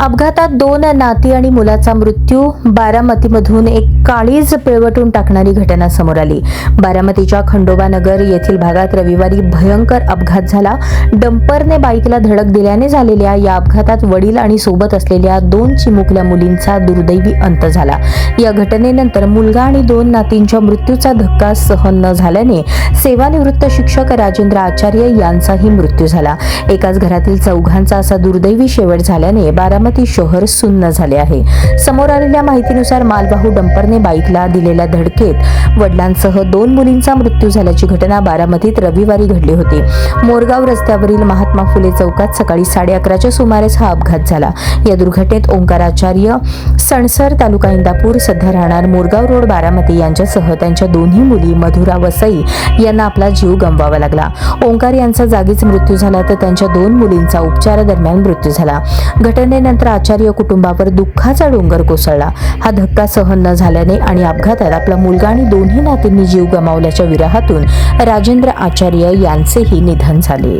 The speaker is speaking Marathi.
अपघातात दोन नाती आणि मुलाचा मृत्यू. बारामतीमधून एक काळीज पिळवटून टाकणारी घटना समोर आली. बारामतीच्या खंडोबा नगर येथील भागात रविवारी भयंकर अपघात झाला. डंपरने बाईकला धडक दिल्याने झालेल्या या अपघातात वडील आणि सोबत असलेल्या दोन चिमुकल्या मुलींचा दुर्दैवी अंत झाला. या घटनेनंतर मुलगा आणि दोन नातींच्या मृत्यूचा धक्का सहन न झाल्याने सेवानिवृत्त शिक्षक राजेंद्र आचार्य यांचाही मृत्यू झाला. एकाच घरातील चौघांचा असा दुर्दैवी शेवट झाल्याने बारामती शहर सुन्न झाले आहे. समोर आलेल्या माहितीनुसार मालवाहू डंपरने बाईकला दिलेल्या धडकेत वडिलांसह दोन मुलींचा मृत्यू झाल्याची घटना बारामतीत रविवारी घडली होती. मोरगाव रस्त्यावरील महात्मा फुले चौकात सकाळी साडे अकराच्या सुमारेस हा अपघात झाला. या दुर्घटनेत ओंकाराचार्य सणसर तालुका इंदापूर सध्या राहणार मोरगाव रोड बारामती यांच्यासह त्यांच्या दोन्ही मुली मधुरा वसई यांना आपला जीव गमवावा लागला. ओंकार यांचा जागीच मृत्यू झाला तर त्यांच्या दोन मुलींचा उपचारादरम्यान मृत्यू झाला. घटनेनंतर आचार्य कुटुंबावर दुःखाचा डोंगर कोसळला. हा धक्का सहन न झाल्याने आणि अपघातात आपला मुलगा आणि दोन्ही नातींनी जीव गमावल्याच्या विरहातून राजेंद्र आचार्य यांचेही निधन झाले.